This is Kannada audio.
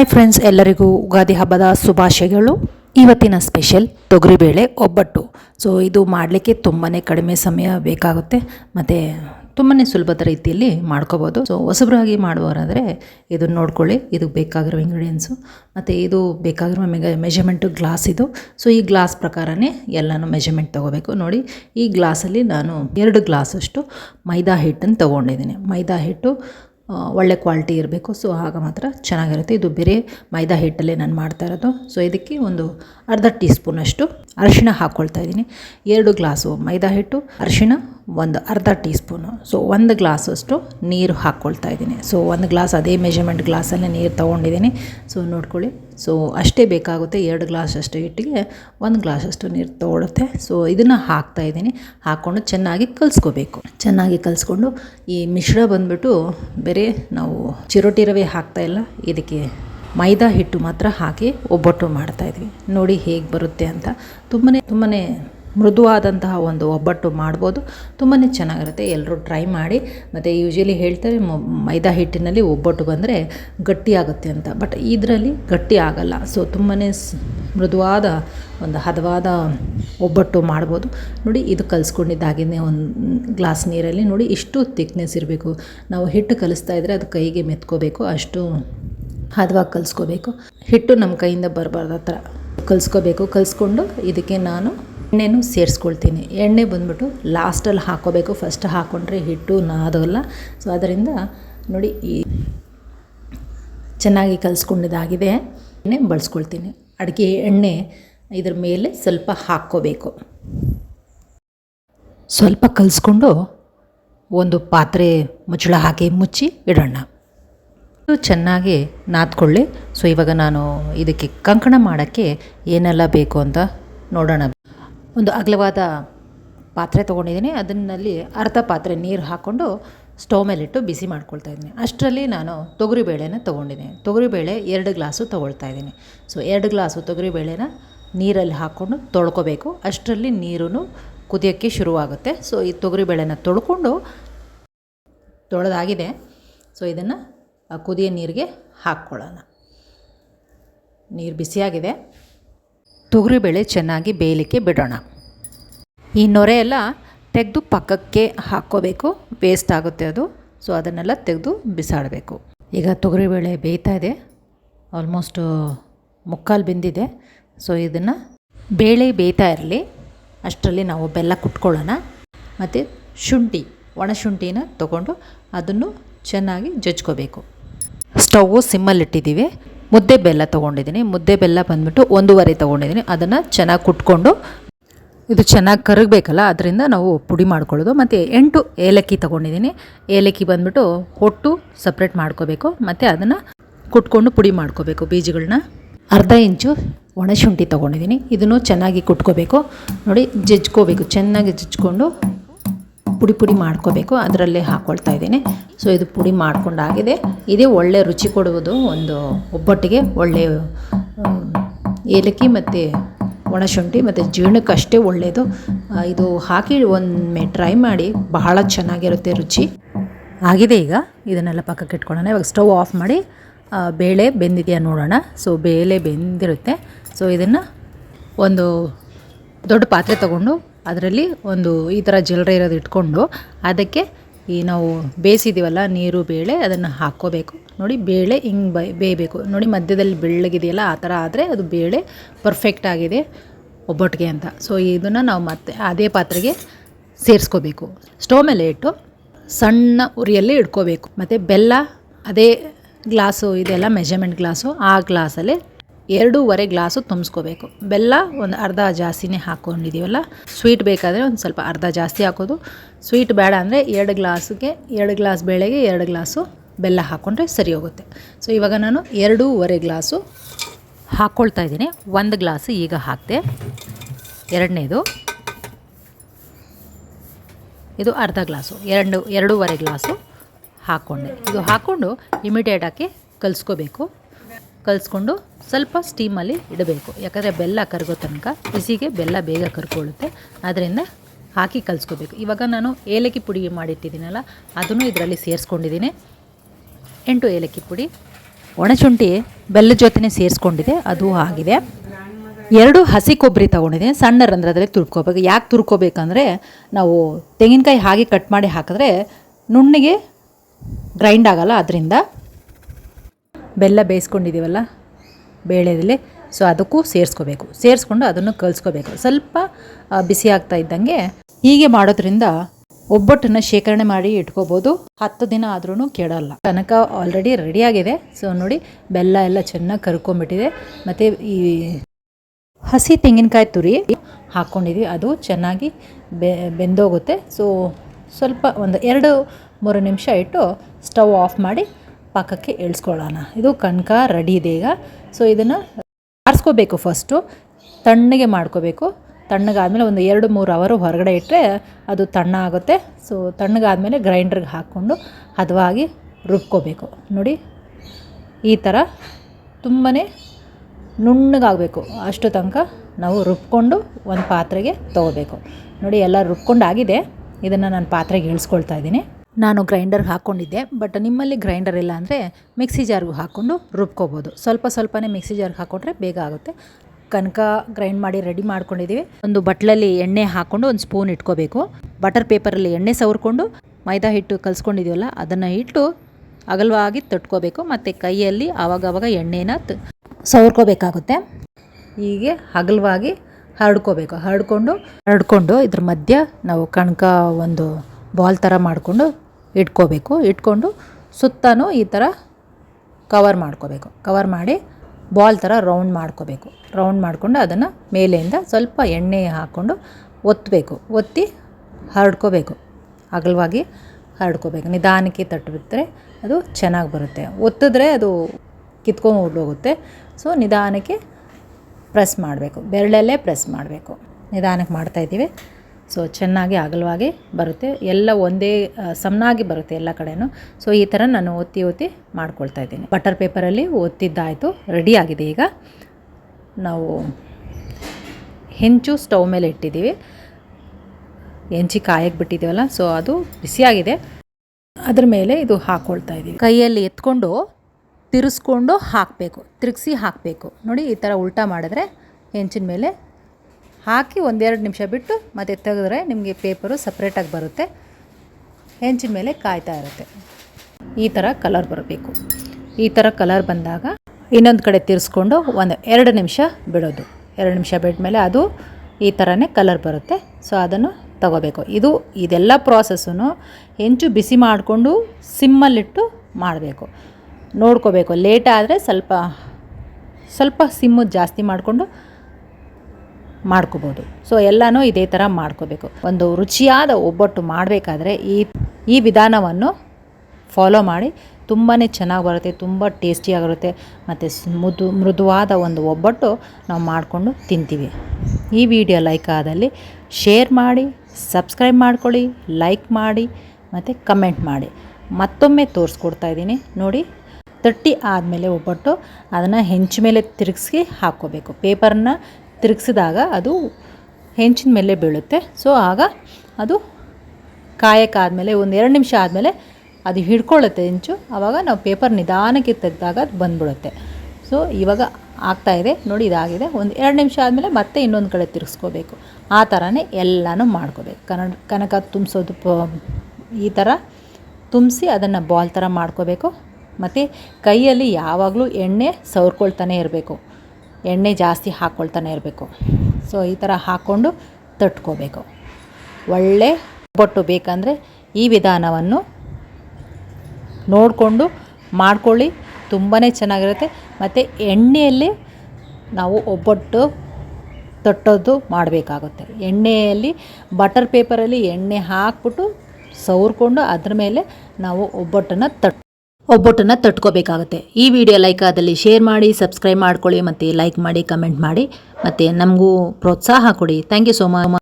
ಹಾಯ್ ಫ್ರೆಂಡ್ಸ್ ಎಲ್ಲರಿಗೂ ಉಗಾದಿ ಹಬ್ಬದ ಶುಭಾಶಯಗಳು. ಇವತ್ತಿನ ಸ್ಪೆಷಲ್ ತೊಗರಿಬೇಳೆ ಒಬ್ಬಟ್ಟು. ಸೊ ಇದು ಮಾಡಲಿಕ್ಕೆ ತುಂಬಾ ಕಡಿಮೆ ಸಮಯ ಬೇಕಾಗುತ್ತೆ. ಮತ್ತು ತುಂಬಾ ಸುಲಭದ ರೀತಿಯಲ್ಲಿ ಮಾಡ್ಕೋಬೋದು. ಸೊ ಹೊಸಬರಾಗಿ ಮಾಡುವವರಾದರೆ ಇದನ್ನು ನೋಡ್ಕೊಳ್ಳಿ. ಇದು ಬೇಕಾಗಿರೋ ಇಂಗ್ರೀಡಿಯೆಂಟ್ಸು ಮತ್ತು ಇದು ಬೇಕಾಗಿರೋ ಮೆಗ ಮೆಜರ್ಮೆಂಟು ಗ್ಲಾಸ್ ಇದು. ಸೊ ಈ ಗ್ಲಾಸ್ ಪ್ರಕಾರನೇ ಎಲ್ಲನೂ ಮೆಜರ್ಮೆಂಟ್ ತೊಗೋಬೇಕು. ನೋಡಿ, ಈ ಗ್ಲಾಸಲ್ಲಿ ನಾನು ಎರಡು ಗ್ಲಾಸಷ್ಟು ಮೈದಾ ಹಿಟ್ಟನ್ನು ತೊಗೊಂಡಿದ್ದೀನಿ. ಮೈದಾ ಹಿಟ್ಟು ಒಳ್ಳೆ ಕ್ವಾಲಿಟಿ ಇರಬೇಕು. ಸೊ ಆಗ ಮಾತ್ರ ಚೆನ್ನಾಗಿರುತ್ತೆ. ಇದು ಬೇರೆ ಮೈದಾ ಹಿಟ್ಟಲ್ಲೇ ನಾನು ಮಾಡ್ತಾ ಇರೋದು. ಸೊ ಇದಕ್ಕೆ ಒಂದು ಅರ್ಧ ಟೀ ಸ್ಪೂನಷ್ಟು ಅರಿಶಿಣ ಹಾಕ್ಕೊಳ್ತಾ ಇದ್ದೀನಿ. ಎರಡು ಗ್ಲಾಸು ಮೈದಾ ಹಿಟ್ಟು, ಅರಿಶಿಣ, ಒಂದು ಅರ್ಧ ಟೀ ಸ್ಪೂನು ಸೊ ಒಂದು ಗ್ಲಾಸಷ್ಟು ನೀರು ಹಾಕ್ಕೊಳ್ತಾ ಇದ್ದೀನಿ. ಸೊ ಒಂದು ಗ್ಲಾಸ್ ಅದೇ ಮೆಜರ್ಮೆಂಟ್ ಗ್ಲಾಸಲ್ಲೇ ನೀರು ತೊಗೊಂಡಿದ್ದೀನಿ. ಸೊ ನೋಡ್ಕೊಳ್ಳಿ. ಸೊ ಅಷ್ಟೇ ಬೇಕಾಗುತ್ತೆ ಎರಡು ಗ್ಲಾಸ್ ಅಷ್ಟು ಹಿಟ್ಟಿಗೆ, ಒಂದು ಗ್ಲಾಸ್ ಅಷ್ಟು ನೀರು ತೊಗೊಳುತ್ತೆ. ಸೊ ಇದನ್ನು ಹಾಕ್ತಾ ಇದ್ದೀನಿ. ಹಾಕ್ಕೊಂಡು ಚೆನ್ನಾಗಿ ಕಲಿಸ್ಕೋಬೇಕು. ಚೆನ್ನಾಗಿ ಕಲಿಸ್ಕೊಂಡು ಈ ಮಿಶ್ರ ಬಂದ್ಬಿಟ್ಟು ಬೇರೆ ನಾವು ಚಿರೋಟಿ ರವೆ ಹಾಕ್ತಾ ಇಲ್ಲ, ಇದಕ್ಕೆ ಮೈದಾ ಹಿಟ್ಟು ಮಾತ್ರ ಹಾಕಿ ಒಬ್ಬಟ್ಟು ಮಾಡ್ತಾಯಿದ್ವಿ ನೋಡಿ ಹೇಗೆ ಬರುತ್ತೆ ಅಂತ. ತುಂಬನೇ ತುಂಬಾ ಮೃದುವಾದಂತಹ ಒಂದು ಒಬ್ಬಟ್ಟು ಮಾಡ್ಬೋದು. ತುಂಬಾ ಚೆನ್ನಾಗಿರುತ್ತೆ. ಎಲ್ಲರೂ ಟ್ರೈ ಮಾಡಿ. ಮತ್ತು ಯೂಶ್ವಲಿ ಹೇಳ್ತಾರೆ ಮೈದಾ ಹಿಟ್ಟಿನಲ್ಲಿ ಒಬ್ಬಟ್ಟು ಬಂದರೆ ಗಟ್ಟಿ ಆಗುತ್ತೆ ಅಂತ. ಬಟ್ ಇದರಲ್ಲಿ ಗಟ್ಟಿ ಆಗಲ್ಲ. ಸೊ ತುಂಬಾ ಮೃದುವಾದ ಒಂದು ಹದವಾದ ಒಬ್ಬಟ್ಟು ಮಾಡ್ಬೋದು. ನೋಡಿ, ಇದು ಕಲಿಸ್ಕೊಂಡಿದ್ದಾಗಿನೇ ಒಂದು ಗ್ಲಾಸ್ ನೀರಲ್ಲಿ ನೋಡಿ, ಇಷ್ಟು ತಿಕ್ನೆಸ್ ಇರಬೇಕು. ನಾವು ಹಿಟ್ಟು ಕಲಿಸ್ತಾ ಇದ್ದರೆ ಅದು ಕೈಗೆ ಮೆತ್ಕೋಬೇಕು. ಅಷ್ಟು ಹದವಾಗಿ ಕಲಿಸ್ಕೋಬೇಕು. ಹಿಟ್ಟು ನಮ್ಮ ಕೈಯಿಂದ ಬರಬಾರ್ದು ಆ ಥರ. ಕಲಿಸ್ಕೋಬೇಕು. ಕಲಿಸ್ಕೊಂಡು ಇದಕ್ಕೆ ನಾನು ಎಣ್ಣೆನೂ ಸೇರಿಸ್ಕೊಳ್ತೀನಿ. ಎಣ್ಣೆ ಬಂದ್ಬಿಟ್ಟು ಲಾಸ್ಟಲ್ಲಿ ಹಾಕೋಬೇಕು ಫಸ್ಟ್ ಹಾಕ್ಕೊಂಡ್ರೆ ಹಿಟ್ಟು ನಾದೋಲ್ಲ. ಸೊ ಅದರಿಂದ ನೋಡಿ ಈ ಚೆನ್ನಾಗಿ ಕಲಿಸ್ಕೊಂಡಿದ್ದಾಗಿದೆ. ಎಣ್ಣೆ ಬಳಸ್ಕೊಳ್ತೀನಿ. ಅಡುಗೆ ಎಣ್ಣೆ ಇದ್ರ ಮೇಲೆ ಸ್ವಲ್ಪ ಹಾಕ್ಕೋಬೇಕು. ಸ್ವಲ್ಪ ಕಲಿಸ್ಕೊಂಡು ಒಂದು ಪಾತ್ರೆ ಮುಚ್ಚಳ ಹಾಕಿ ಮುಚ್ಚಿ ಇಡೋಣ. ಚೆನ್ನಾಗಿ ನಾದ್ಕೊಳ್ಳಿ. ಸೊ ಇವಾಗ ನಾನು ಇದಕ್ಕೆ ಕಂಕಣ ಮಾಡೋಕ್ಕೆ ಏನೆಲ್ಲ ಬೇಕು ಅಂತ ನೋಡೋಣ. ಒಂದು ಅಗಲವಾದ ಪಾತ್ರೆ ತೊಗೊಂಡಿದ್ದೀನಿ. ಅದನ್ನಲ್ಲಿ ಅರ್ಧ ಪಾತ್ರೆ ನೀರು ಹಾಕ್ಕೊಂಡು ಸ್ಟವ್ ಮೇಲಿಟ್ಟು ಬಿಸಿ ಮಾಡ್ಕೊಳ್ತಾ ಇದ್ದೀನಿ. ಅಷ್ಟರಲ್ಲಿ ನಾನು ತೊಗರಿಬೇಳೆನ ತೊಗೊಂಡಿದ್ದೀನಿ. ತೊಗರಿಬೇಳೆ ಎರಡು ಗ್ಲಾಸು ತೊಗೊಳ್ತಾ ಇದ್ದೀನಿ. ಸೊ, ಎರಡು ಗ್ಲಾಸು ತೊಗರಿಬೇಳೆನ ನೀರಲ್ಲಿ ಹಾಕ್ಕೊಂಡು ತೊಳ್ಕೊಬೇಕು. ಅಷ್ಟರಲ್ಲಿ ನೀರು ಕುದಿಯೋಕ್ಕೆ ಶುರುವಾಗುತ್ತೆ. ಸೊ, ಈ ತೊಗರಿಬೇಳೆನ ತೊಳ್ಕೊಂಡು ತೊಳೆದಾಗಿದೆ. ಸೊ, ಇದನ್ನು ಕುದಿಯ ಕುದಿಯೋ ನೀರಿಗೆ ಹಾಕ್ಕೊಳ್ಳೋಣ. ನೀರು ಬಿಸಿಯಾಗಿದೆ. ತೊಗರಿಬೇಳೆ ಚೆನ್ನಾಗಿ ಬೇಯಲಿಕ್ಕೆ ಬಿಡೋಣ. ಈ ನೊರೆ ಎಲ್ಲ ತೆಗೆದು ಪಕ್ಕಕ್ಕೆ ಹಾಕ್ಕೋಬೇಕು. ವೇಸ್ಟ್ ಆಗುತ್ತೆ ಅದು. ಸೊ ಅದನ್ನೆಲ್ಲ ತೆಗೆದು ಬಿಸಾಡಬೇಕು. ಈಗ ತೊಗರಿಬೇಳೆ ಬೇಯ್ತಾ ಇದೆ. ಆಲ್ಮೋಸ್ಟು ಮುಕ್ಕಾಲು ಬೆಂದಿದೆ. ಸೊ ಇದನ್ನು ಬೇಳೆ ಬೇಯ್ತಾ ಇರಲಿ. ಅಷ್ಟರಲ್ಲಿ ನಾವು ಬೆಲ್ಲ ಕುಟ್ಕೊಳ್ಳೋಣ. ಮತ್ತು ಶುಂಠಿ ಒಣ ಶುಂಠಿನ ತಗೊಂಡು ಅದನ್ನು ಚೆನ್ನಾಗಿ ಜಜ್ಕೋಬೇಕು. ಸ್ಟವ್ವು ಸಿಮ್ಮಲ್ಲಿಟ್ಟಿದ್ದೀವಿ. ಮುದ್ದೆ ಬೆಲ್ಲ ತೊಗೊಂಡಿದ್ದೀನಿ. ಮುದ್ದೆ ಬೆಲ್ಲ ಬಂದ್ಬಿಟ್ಟು ಒಂದೂವರೆ ತೊಗೊಂಡಿದ್ದೀನಿ. ಅದನ್ನು ಚೆನ್ನಾಗಿ ಕುಟ್ಕೊಂಡು ಇದು ಚೆನ್ನಾಗಿ ಕರಗಬೇಕಲ್ಲ, ಅದರಿಂದ ನಾವು ಪುಡಿ ಮಾಡ್ಕೊಳ್ಳೋದು. ಮತ್ತು ಎಂಟು ಏಲಕ್ಕಿ ತೊಗೊಂಡಿದ್ದೀನಿ. ಏಲಕ್ಕಿ ಬಂದುಬಿಟ್ಟು ಹೊಟ್ಟು ಸಪ್ರೇಟ್ ಮಾಡ್ಕೋಬೇಕು. ಮತ್ತು ಅದನ್ನು ಕುಟ್ಕೊಂಡು ಪುಡಿ ಮಾಡ್ಕೋಬೇಕು ಬೀಜಗಳನ್ನ ಅರ್ಧ ಇಂಚು ಒಣಶುಂಠಿ ತೊಗೊಂಡಿದ್ದೀನಿ. ಇದನ್ನು ಚೆನ್ನಾಗಿ ಕುಟ್ಕೋಬೇಕು. ನೋಡಿ ಜಜ್ಕೋಬೇಕು ಚೆನ್ನಾಗಿ ಜಜ್ಕೊಂಡು ಪುಡಿ ಪುಡಿ ಮಾಡ್ಕೋಬೇಕು, ಅದರಲ್ಲೇ ಹಾಕ್ಕೊಳ್ತಾ ಇದ್ದೀನಿ. ಸೊ ಇದು ಪುಡಿ ಮಾಡ್ಕೊಂಡಾಗಿದೆ. ಇದೇ ಒಳ್ಳೆ ರುಚಿ ಕೊಡುವುದು ಒಂದು ಒಬ್ಬಟ್ಟಿಗೆ ಒಳ್ಳೆಯ ಏಲಕ್ಕಿ ಮತ್ತು ಒಣಶುಂಠಿ ಮತ್ತು ಜೀರ್ಣಕ್ಕಷ್ಟೇ ಒಳ್ಳೆಯದು ಇದು ಹಾಕಿ ಒಮ್ಮೆ ಟ್ರೈ ಮಾಡಿ, ಬಹಳ ಚೆನ್ನಾಗಿರುತ್ತೆ ರುಚಿ. ಆಗಿದೆ ಈಗ, ಇದನ್ನೆಲ್ಲ ಪಕ್ಕಕ್ಕೆ ಇಟ್ಕೊಳ್ಳೋಣ. ಇವಾಗ ಸ್ಟವ್ ಆಫ್ ಮಾಡಿ ಬೇಳೆ ಬೆಂದಿದೆಯಾ ನೋಡೋಣ. ಸೊ ಬೇಳೆ ಬೆಂದಿರುತ್ತೆ. ಸೊ ಇದನ್ನು ಒಂದು ದೊಡ್ಡ ಪಾತ್ರೆ ತಗೊಂಡು ಅದರಲ್ಲಿ ಒಂದು ಈ ಥರ ಜಲ್ರೆ ಇರೋದು ಇಟ್ಕೊಂಡು ಅದಕ್ಕೆ ಈ ನಾವು ಬೇಯಿಸಿದ್ದೀವಲ್ಲ ನೀರು, ಬೇಳೆ ಅದನ್ನು ಹಾಕ್ಕೋಬೇಕು. ನೋಡಿ ಬೇಳೆ ಹಿಂಗೆ ಬೇಯಬೇಕು. ನೋಡಿ ಮಧ್ಯದಲ್ಲಿ ಬೆಳ್ಳಗಿದೆಯಲ್ಲ ಆ ಥರ ಆದರೆ ಅದು ಬೇಳೆ ಪರ್ಫೆಕ್ಟ್ ಆಗಿದೆ ಒಬ್ಬಟ್ಟಿಗೆ ಅಂತ. ಸೊ ಇದನ್ನು ನಾವು ಮತ್ತೆ ಅದೇ ಪಾತ್ರೆಗೆ ಸೇರಿಸ್ಕೋಬೇಕು. ಸ್ಟೋವ್ ಮೇಲೆ ಇಟ್ಟು ಸಣ್ಣ ಉರಿಯಲ್ಲಿ ಇಟ್ಕೋಬೇಕು. ಮತ್ತು ಬೆಲ್ಲ, ಅದೇ ಗ್ಲಾಸು ಇದೆಲ್ಲ ಮೆಜರ್ಮೆಂಟ್ ಗ್ಲಾಸು ಆ ಗ್ಲಾಸಲ್ಲಿ ಎರಡೂವರೆ ಗ್ಲಾಸು ತುಂಬಿಸ್ಕೋಬೇಕು. ಬೆಲ್ಲ ಒಂದು ಅರ್ಧ ಜಾಸ್ತಿನೇ ಹಾಕ್ಕೊಂಡಿದ್ದೀವಲ್ಲ? ಸ್ವೀಟ್ ಬೇಕಾದರೆ ಒಂದು ಸ್ವಲ್ಪ ಅರ್ಧ ಜಾಸ್ತಿ ಹಾಕೋದು. ಸ್ವೀಟ್ ಬೇಡ ಅಂದರೆ ಎರಡು ಗ್ಲಾಸ್ಗೆ, ಎರಡು ಗ್ಲಾಸ್ ಬೇಳೆಗೆ ಎರಡು ಗ್ಲಾಸು ಬೆಲ್ಲ ಹಾಕ್ಕೊಂಡ್ರೆ ಸರಿ ಹೋಗುತ್ತೆ. ಸೊ ಇವಾಗ ನಾನು ಎರಡೂವರೆ ಗ್ಲಾಸು ಹಾಕ್ಕೊಳ್ತಾ ಇದ್ದೀನಿ. ಒಂದು ಗ್ಲಾಸ್ ಈಗ ಹಾಕಿದೆ. ಎರಡನೇದು. ಇದು ಅರ್ಧ ಗ್ಲಾಸು. ಎರಡು, ಎರಡೂವರೆ ಗ್ಲಾಸು ಹಾಕ್ಕೊಂಡೆ ಇದು ಹಾಕ್ಕೊಂಡು ಇಮಿಡಿಯೇಟಾಗಿ ಕಲಿಸ್ಕೋಬೇಕು. ಕಲಿಸ್ಕೊಂಡು ಸ್ವಲ್ಪ ಸ್ಟೀಮಲ್ಲಿ ಇಡಬೇಕು. ಯಾಕಂದರೆ ಬೆಲ್ಲ ಕರಗೋ ತನಕ ಬಿಸಿಗೆ ಬೆಲ್ಲ ಬೇಗ ಕರ್ಕೊಳ್ಳುತ್ತೆ. ಆದ್ದರಿಂದ ಹಾಕಿ ಕಲಿಸ್ಕೋಬೇಕು. ಇವಾಗ ನಾನು ಏಲಕ್ಕಿ ಪುಡಿ ಮಾಡಿಟ್ಟಿದ್ದೀನಲ್ಲ, ಅದನ್ನು ಇದರಲ್ಲಿ ಸೇರಿಸ್ಕೊಂಡಿದ್ದೀನಿ. ಎಂಟು ಏಲಕ್ಕಿ ಪುಡಿ. ಒಣಶುಂಠಿ ಬೆಲ್ಲದ ಜೊತೆನೇ ಸೇರಿಸ್ಕೊಂಡಿದೆ, ಅದು ಆಗಿದೆ. ಎರಡು ಹಸಿ ಕೊಬ್ಬರಿ ತೊಗೊಂಡಿದ್ದೀನಿ ಸಣ್ಣ ರಂಧ್ರದಲ್ಲಿ ತುರ್ಕೋಬೇಕು. ಯಾಕೆ ತುರ್ಕೋಬೇಕಂದ್ರೆ, ನಾವು ತೆಂಗಿನಕಾಯಿ ಹಾಗೆ ಕಟ್ ಮಾಡಿ ಹಾಕಿದ್ರೆ ನುಣ್ಣಿಗೆ ಗ್ರೈಂಡ್ ಆಗಲ್ಲ. ಅದರಿಂದ ಬೆಲ್ಲ ಬೇಯಿಸ್ಕೊಂಡಿದ್ದೀವಲ್ಲ ಬೇಳೆದಲ್ಲಿ ಸೊ ಅದಕ್ಕೂ ಸೇರಿಸ್ಕೋಬೇಕು. ಸೇರಿಸ್ಕೊಂಡು ಅದನ್ನು ಕಲಿಸ್ಕೋಬೇಕು. ಸ್ವಲ್ಪ ಬಿಸಿ ಆಗ್ತಾ ಇದ್ದಂಗೆ ಹೀಗೆ ಮಾಡೋದ್ರಿಂದ ಒಬ್ಬಟ್ಟನ್ನು ಶೇಖರಣೆ ಮಾಡಿ ಇಟ್ಕೋಬೋದು. ಹತ್ತು ದಿನ ಆದ್ರೂ ಕೆಡಲ್ಲ. ಕನಕ ಆಲ್ರೆಡಿ ರೆಡಿಯಾಗಿದೆ ಸೊ ನೋಡಿ, ಬೆಲ್ಲ ಎಲ್ಲ ಚೆನ್ನಾಗಿ ಕರ್ಕೊಂಬಿಟ್ಟಿದೆ ಮತ್ತು ಈ ಹಸಿ ತೆಂಗಿನಕಾಯಿ ತುರಿ ಹಾಕ್ಕೊಂಡಿದ್ವಿ. ಅದು ಚೆನ್ನಾಗಿ ಬೆಂದೋಗುತ್ತೆ. ಸೊ ಸ್ವಲ್ಪ ಒಂದು ಎರಡು ಮೂರು ನಿಮಿಷ ಇಟ್ಟು ಸ್ಟವ್ ಆಫ್ ಮಾಡಿ ಪಾಕಕ್ಕೆ ಇಳಿಸ್ಕೊಳ್ಳೋಣ ಇದು ಕನಕ ರೆಡಿ ಇದೆ ಈಗ. ಸೊ ಇದನ್ನು ಆರಿಸ್ಕೋಬೇಕು ಫಸ್ಟು ತಣ್ಣಗೆ ಮಾಡ್ಕೋಬೇಕು. ತಣ್ಣಗಾದಮೇಲೆ ಒಂದು ಎರಡು ಮೂರು ಅವರು ಹೊರಗಡೆ ಇಟ್ಟರೆ ಅದು ತಣ್ಣ ಆಗುತ್ತೆ. ಸೊ ತಣ್ಣಗಾದಮೇಲೆ ಗ್ರೈಂಡ್ರಿಗೆ ಹಾಕ್ಕೊಂಡು ಹದವಾಗಿ ರುಬ್ಕೋಬೇಕು. ನೋಡಿ, ಈ ಥರ ತುಂಬಾ ನುಣ್ಣಗಾಗಬೇಕು. ಅಷ್ಟು ತನಕ ನಾವು ರುಬ್ಕೊಂಡು ಒಂದು ಪಾತ್ರೆಗೆ ತೊಗೋಬೇಕು. ನೋಡಿ, ಎಲ್ಲ ರುಬ್ಕೊಂಡಾಗಿದೆ ಇದನ್ನು ನಾನು ಪಾತ್ರೆಗೆ ಇಳಿಸ್ಕೊಳ್ತಾ ಇದ್ದೀನಿ. ನಾನು ಗ್ರೈಂಡರ್ಗೆ ಹಾಕ್ಕೊಂಡಿದ್ದೆ, ಬಟ್ ನಿಮ್ಮಲ್ಲಿ ಗ್ರೈಂಡರ್ ಇಲ್ಲ ಅಂದರೆ ಮಿಕ್ಸಿ ಜಾರ್ಗೂ ಹಾಕ್ಕೊಂಡು ರುಬ್ಕೋಬೋದು. ಸ್ವಲ್ಪ ಸ್ವಲ್ಪನೇ ಮಿಕ್ಸಿ ಜಾರ್ಗೆ ಹಾಕ್ಕೊಂಡ್ರೆ ಬೇಗ ಆಗುತ್ತೆ. ಕನಕ ಗ್ರೈಂಡ್ ಮಾಡಿ ರೆಡಿ ಮಾಡ್ಕೊಂಡಿದ್ದೀವಿ. ಒಂದು ಬಟ್ಲಲ್ಲಿ ಎಣ್ಣೆ ಹಾಕ್ಕೊಂಡು ಒಂದು ಸ್ಪೂನ್ ಇಟ್ಕೋಬೇಕು. ಬಟರ್ ಪೇಪರಲ್ಲಿ ಎಣ್ಣೆ ಸವರ್ಕೊಂಡು ಮೈದಾ ಹಿಟ್ಟು ಕಲಿಸ್ಕೊಂಡಿದ್ದೀವಲ್ಲ, ಅದನ್ನು ಇಟ್ಟು ಅಗಲವಾಗಿ ತೊಟ್ಕೋಬೇಕು. ಮತ್ತು ಕೈಯಲ್ಲಿ ಆವಾಗವಾಗ ಎಣ್ಣೆನ ಸವರ್ಕೋಬೇಕಾಗುತ್ತೆ. ಹೀಗೆ ಅಗಲವಾಗಿ ಹರಡ್ಕೋಬೇಕು. ಹರಡ್ಕೊಂಡು ಹರಡ್ಕೊಂಡು ಇದ್ರ ಮಧ್ಯ ನಾವು ಕಣಕ ಒಂದು ಬಾಲ್ ಥರ ಮಾಡಿಕೊಂಡು ಇಟ್ಕೋಬೇಕು. ಇಟ್ಕೊಂಡು ಸುತ್ತನೂ ಈ ಥರ ಕವರ್ ಮಾಡ್ಕೋಬೇಕು. ಕವರ್ ಮಾಡಿ ಬಾಲ್ ಥರ ರೌಂಡ್ ಮಾಡ್ಕೋಬೇಕು. ರೌಂಡ್ ಮಾಡಿಕೊಂಡು ಅದನ್ನು ಮೇಲೆಯಿಂದ ಸ್ವಲ್ಪ ಎಣ್ಣೆ ಹಾಕ್ಕೊಂಡು ಒತ್ತಬೇಕು ಒತ್ತಿ ಹರಡ್ಕೋಬೇಕು. ಅಗಲವಾಗಿ ಹರಡ್ಕೋಬೇಕು. ನಿಧಾನಕ್ಕೆ ತಟ್ಟಿಬಿಟ್ರೆ ಅದು ಚೆನ್ನಾಗಿ ಬರುತ್ತೆ. ಒತ್ತಿದ್ರೆ ಅದು ಕಿತ್ಕೊಂಡು ಹೋಗುತ್ತೆ ಸೊ ನಿಧಾನಕ್ಕೆ ಪ್ರೆಸ್ ಮಾಡಬೇಕು. ಬೆರಳಲ್ಲೇ ಪ್ರೆಸ್ ಮಾಡಬೇಕು. ನಿಧಾನಕ್ಕೆ ಮಾಡ್ತಾಯಿದ್ದೀವಿ ಸೊ ಚೆನ್ನಾಗಿ ಅಗಲವಾಗಿ ಬರುತ್ತೆ. ಎಲ್ಲ ಒಂದೇ ಸಮನಾಗಿ ಬರುತ್ತೆ ಎಲ್ಲ ಕಡೆನೂ. ಸೊ ಈ ಥರ ನಾನು ಒತ್ತಿ ಒತ್ತಿ ಮಾಡ್ಕೊಳ್ತಾ ಇದ್ದೀನಿ. ಬಟರ್ ಪೇಪರಲ್ಲಿ ಒತ್ತಿದ್ದಾಯಿತು. ರೆಡಿ ಆಗಿದೆ ಈಗ. ನಾವು ಹೆಂಚು ಸ್ಟವ್ ಮೇಲೆ ಇಟ್ಟಿದ್ದೀವಿ. ಹೆಂಚಿ ಕಾಯಕ್ಕೆ ಬಿಟ್ಟಿದ್ದೀವಲ್ಲ ಸೊ ಅದು ಬಿಸಿಯಾಗಿದೆ. ಅದ್ರ ಮೇಲೆ ಇದು ಹಾಕ್ಕೊಳ್ತಾ ಇದ್ದೀವಿ. ಕೈಯಲ್ಲಿ ಎತ್ಕೊಂಡು ತಿರುಸ್ಕೊಂಡು ಹಾಕಬೇಕು. ತಿರುಗಿಸಿ ಹಾಕಬೇಕು. ನೋಡಿ, ಈ ಥರ ಉಲ್ಟಾ ಮಾಡಿದ್ರೆ ಹೆಂಚಿನ ಮೇಲೆ ಹಾಕಿ ಒಂದೆರಡು ನಿಮಿಷ ಬಿಟ್ಟು ಮತ್ತೆ ತೆಗೆದ್ರೆ ನಿಮಗೆ ಪೇಪರು ಸಪ್ರೇಟಾಗಿ ಬರುತ್ತೆ. ಹೆಂಚಿನ ಮೇಲೆ ಕಾಯ್ತಾ ಇರುತ್ತೆ. ಈ ಥರ ಕಲರ್ ಬರಬೇಕು. ಈ ಥರ ಕಲರ್ ಬಂದಾಗ ಇನ್ನೊಂದು ಕಡೆ ತಿರ್ಸ್ಕೊಂಡು ಒಂದು ಎರಡು ನಿಮಿಷ ಬಿಡೋದು. ಎರಡು ನಿಮಿಷ ಬಿಟ್ಟ ಮೇಲೆ ಅದು ಈ ಥರನೇ ಕಲರ್ ಬರುತ್ತೆ. ಸೊ ಅದನ್ನು ತಗೋಬೇಕು. ಇದು ಇದೆಲ್ಲ ಪ್ರಾಸೆಸ್ಸು ಹೆಂಚು ಬಿಸಿ ಮಾಡಿಕೊಂಡು ಸಿಮ್ಮಲ್ಲಿಟ್ಟು ಮಾಡಬೇಕು. ನೋಡ್ಕೋಬೇಕು. ಲೇಟ್ ಆದರೆ ಸ್ವಲ್ಪ ಸ್ವಲ್ಪ ಸಿಮ್ಮು ಜಾಸ್ತಿ ಮಾಡಿಕೊಂಡು ಮಾಡ್ಕೋಬೋದು. ಸೊ ಎಲ್ಲನೂ ಇದೇ ಥರ ಮಾಡ್ಕೋಬೇಕು. ಒಂದು ರುಚಿಯಾದ ಒಬ್ಬಟ್ಟು ಮಾಡಬೇಕಾದ್ರೆ ಈ ಈ ವಿಧಾನವನ್ನು ಫಾಲೋ ಮಾಡಿ. ತುಂಬಾ ಚೆನ್ನಾಗಿ ಬರುತ್ತೆ, ತುಂಬ ಟೇಸ್ಟಿಯಾಗಿರುತ್ತೆ ಮತ್ತು ಮೃದು, ಮೃದುವಾದ ಒಂದು ಒಬ್ಬಟ್ಟು ನಾವು ಮಾಡಿಕೊಂಡು ತಿಂತೀವಿ. ಈ ವಿಡಿಯೋ ಲೈಕ್ ಆದಲ್ಲಿ ಶೇರ್ ಮಾಡಿ ಸಬ್ಸ್ಕ್ರೈಬ್ ಮಾಡ್ಕೊಳ್ಳಿ ಲೈಕ್ ಮಾಡಿ, ಮತ್ತು ಕಮೆಂಟ್ ಮಾಡಿ. ಮತ್ತೊಮ್ಮೆ ತೋರಿಸ್ಕೊಡ್ತಾ ಇದ್ದೀನಿ. ನೋಡಿ, ತಟ್ಟಿ ಆದಮೇಲೆ ಒಬ್ಬಟ್ಟು, ಅದನ್ನು ಹೆಂಚು ಮೇಲೆ ತಿರುಗಿಸಿ ಹಾಕ್ಕೋಬೇಕು. ಪೇಪರ್ನ ತಿರುಗಿಸಿದಾಗ ಅದು ಹೆಂಚಿನ ಮೇಲೆ ಬೀಳುತ್ತೆ. ಸೊ ಆಗ ಅದು ಕಾಯಕ್ಕಾದಮೇಲೆ ಒಂದು ಎರಡು ನಿಮಿಷ ಆದಮೇಲೆ ಅದು ಹಿಡ್ಕೊಳ್ಳುತ್ತೆ ಹೆಂಚು. ಆವಾಗ ನಾವು ಪೇಪರ್ ನಿಧಾನಕ್ಕೆ ತೆಗೆದಾಗ ಅದು ಬಂದ್ಬಿಡುತ್ತೆ. ಸೊ ಇವಾಗ ಆಗ್ತಾ ಇದೆ. ನೋಡಿ, ಇದಾಗಿದೆ. ಒಂದು ಎರಡು ನಿಮಿಷ ಆದಮೇಲೆ ಮತ್ತೆ ಇನ್ನೊಂದು ಕಡೆ ತಿರುಗಿಸ್ಕೋಬೇಕು. ಆ ಥರನೇ ಎಲ್ಲನೂ ಮಾಡ್ಕೋಬೇಕು. ಕನ, ಕನಕ ತುಂಬಿಸೋದು ಈ ಥರ ತುಂಬಿಸಿ ಅದನ್ನು ಬಾಲ್ ಥರ ಮಾಡ್ಕೋಬೇಕು. ಮತ್ತು ಕೈಯಲ್ಲಿ ಯಾವಾಗಲೂ ಎಣ್ಣೆ ಸವರ್ಕೊಳ್ತಾನೆ ಇರಬೇಕು. ಎಣ್ಣೆ ಜಾಸ್ತಿ ಹಾಕ್ಕೊಳ್ತಾನೆ ಇರಬೇಕು. ಸೊ ಈ ಥರ ಹಾಕ್ಕೊಂಡು ತಟ್ಕೋಬೇಕು. ಒಳ್ಳೆ ಒಬ್ಬಟ್ಟು ಬೇಕಂದರೆ ಈ ವಿಧಾನವನ್ನು ನೋಡಿಕೊಂಡು ಮಾಡ್ಕೊಳ್ಳಿ. ತುಂಬಾ ಚೆನ್ನಾಗಿರುತ್ತೆ. ಮತ್ತು ಎಣ್ಣೆಯಲ್ಲಿ ನಾವು ಒಬ್ಬಟ್ಟು ತಟ್ಟೋದು ಮಾಡಬೇಕಾಗುತ್ತೆ. ಎಣ್ಣೆಯಲ್ಲಿ ಬಟರ್ ಪೇಪರಲ್ಲಿ ಎಣ್ಣೆ ಹಾಕ್ಬಿಟ್ಟು ಸವರ್ಕೊಂಡು ಅದ್ರ ಮೇಲೆ ನಾವು ಒಬ್ಬಟ್ಟನ್ನು ತಟ್ ಒಬ್ಬಟ್ಟನ್ನು ತಟ್ಕೋಬೇಕಾಗುತ್ತೆ. ಈ ವಿಡಿಯೋ ಲೈಕ್ ಆದಲ್ಲಿ ಶೇರ್ ಮಾಡಿ, ಸಬ್ಸ್ಕ್ರೈಬ್ ಮಾಡ್ಕೊಳ್ಳಿ ಮತ್ತು ಲೈಕ್ ಮಾಡಿ, ಕಮೆಂಟ್ ಮಾಡಿ ಮತ್ತು ನಮಗೂ ಪ್ರೋತ್ಸಾಹ ಕೊಡಿ. Thank you so much.